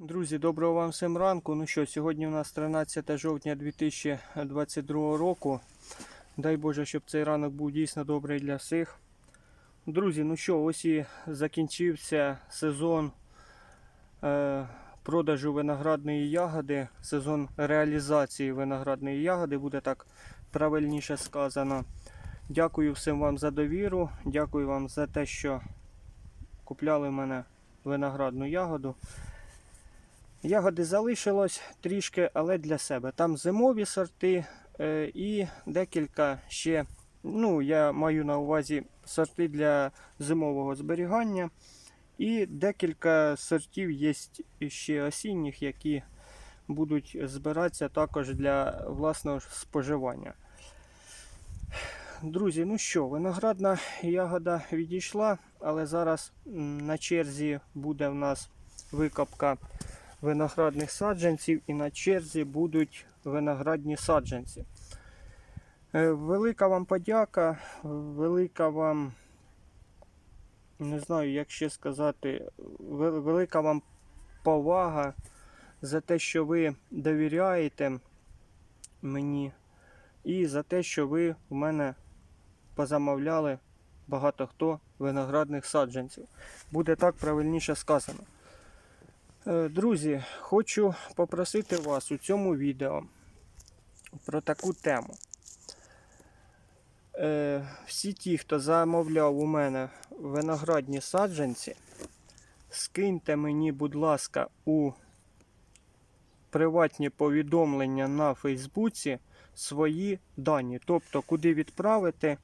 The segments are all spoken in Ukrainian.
Друзі, доброго вам всім ранку. Ну що, сьогодні у нас 13 жовтня 2022 року. Дай Боже, щоб цей ранок був дійсно добрий для всіх. Друзі, ну що, ось і закінчився сезон е, продажу виноградної ягоди, сезон реалізації виноградної ягоди, буде так правильніше сказано. Дякую всім вам за довіру. Дякую вам за те, що купляли мене виноградну ягоду. Ягоди залишилось трішки, але для себе. Там зимові сорти е, і декілька ще. Ну, я маю на увазі сорти для зимового зберігання. І декілька сортів є ще осінніх, які будуть збиратися також для власного споживання. Друзі, ну що, виноградна ягода відійшла, але зараз на черзі буде в нас викопка виноградних саджанців і на черзі будуть виноградні саджанці. Е, Велика вам подяка, велика вам, не знаю, як ще сказати, велика вам повага за те, що ви довіряєте мені, і за те, що ви в мене позамовляли багато хто виноградних саджанців. Буде так правильніше сказано. Е, Друзі, хочу попросити вас у цьому відео про таку тему. Е, Всі ті, хто замовляв у мене виноградні саджанці, скиньте мені, будь ласка, у приватні повідомлення на Фейсбуці свої дані. Тобто, куди відправити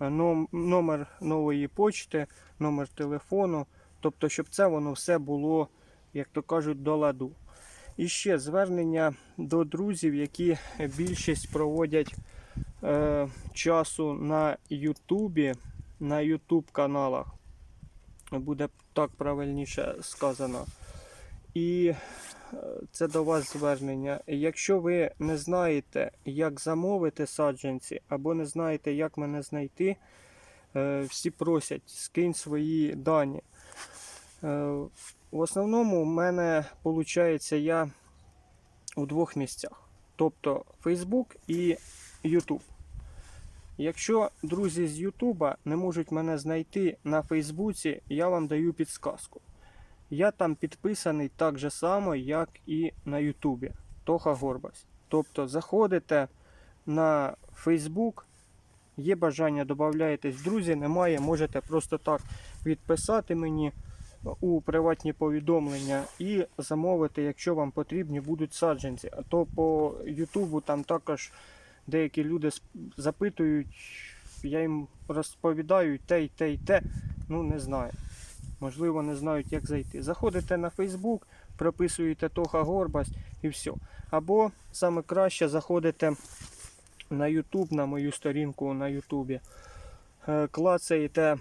е, номер нової почти, номер телефону. Тобто, щоб це воно все було як то кажуть, до ладу. І ще звернення до друзів, які більшість проводять е, часу на Ютубі, на Ютуб каналах. Буде так правильніше сказано. І е, це до вас звернення. Якщо ви не знаєте, як замовити саджанці, або не знаєте, як мене знайти, е, всі просять, скинь свої дані. Е, в основному в мене виходить я у двох місцях. Тобто Facebook і YouTube. Якщо друзі з Ютуба не можуть мене знайти на Фейсбуці, я вам даю підсказку. Я там підписаний так же само, як і на Ютубі. Тоха Горбас. Тобто заходите на Фейсбук, є бажання, додаєтесь в друзі, немає, можете просто так відписати мені у приватні повідомлення і замовити, якщо вам потрібні будуть саджанці. А то по Ютубу там також деякі люди запитують, я їм розповідаю те й те й те. Ну не знаю. Можливо, не знають, як зайти. Заходите на Фейсбук, прописуєте Тоха Горбась і все. Або саме краще заходите на Ютуб, на мою сторінку на Ютубі, е, клацаєте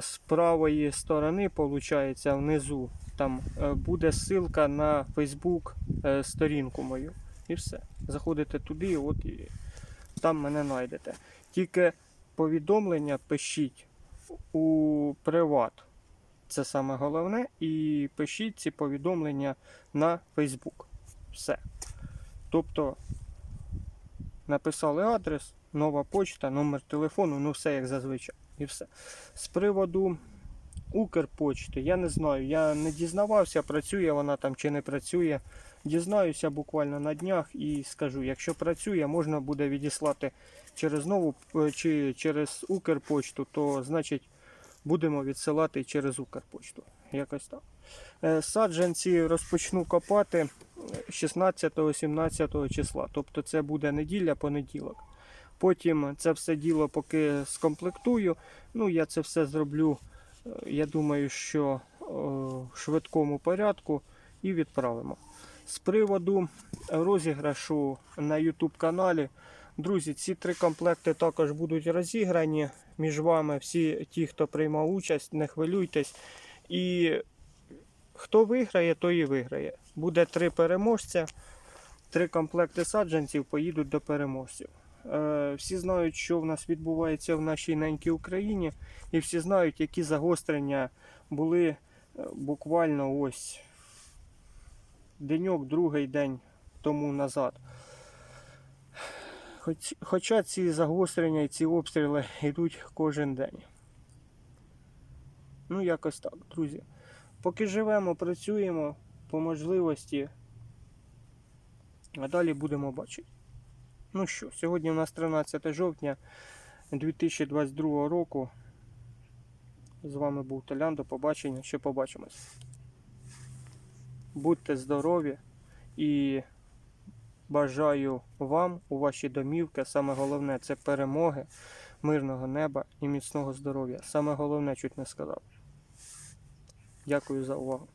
з правої сторони, виходить, внизу, там е, буде ссылка на Facebook е, сторінку мою. І все. Заходите туди, от і там мене знайдете. Тільки повідомлення пишіть у приват. Це саме головне. І пишіть ці повідомлення на Facebook. Все. Тобто написали адрес, нова почта, номер телефону, ну все як зазвичай. І все. З приводу Укрпочти, я не знаю, я не дізнавався, працює вона там чи не працює. Дізнаюся буквально на днях і скажу, якщо працює, можна буде відіслати через нову е, чи через Укрпочту, то значить будемо відсилати через Укрпочту. Якось так. Е, Саджанці розпочну копати 16-17 числа. Тобто це буде неділя, понеділок. Потім це все діло поки скомплектую. Ну, я це все зроблю, е, я думаю, що е, в швидкому порядку і відправимо. З приводу розіграшу на YouTube каналі. Друзі, ці три комплекти також будуть розіграні між вами. Всі ті, хто приймав участь, не хвилюйтесь. І хто виграє, той і виграє. Буде три переможця, три комплекти саджанців поїдуть до переможців. Е, Всі знають, що в нас відбувається в нашій ненькій Україні, і всі знають, які загострення були е, буквально ось деньок, другий день тому назад. Хоч, хоча ці загострення і ці обстріли йдуть кожен день. Ну, якось так, друзі. Поки живемо, працюємо по можливості, а далі будемо бачити. Ну що, сьогодні у нас 13 жовтня 2022 року. З вами був Толян. До побачення. Ще побачимось. Будьте здорові і бажаю вам у ваші домівки. Саме головне це перемоги, мирного неба і міцного здоров'я. Саме головне чуть не сказав. Дякую за увагу.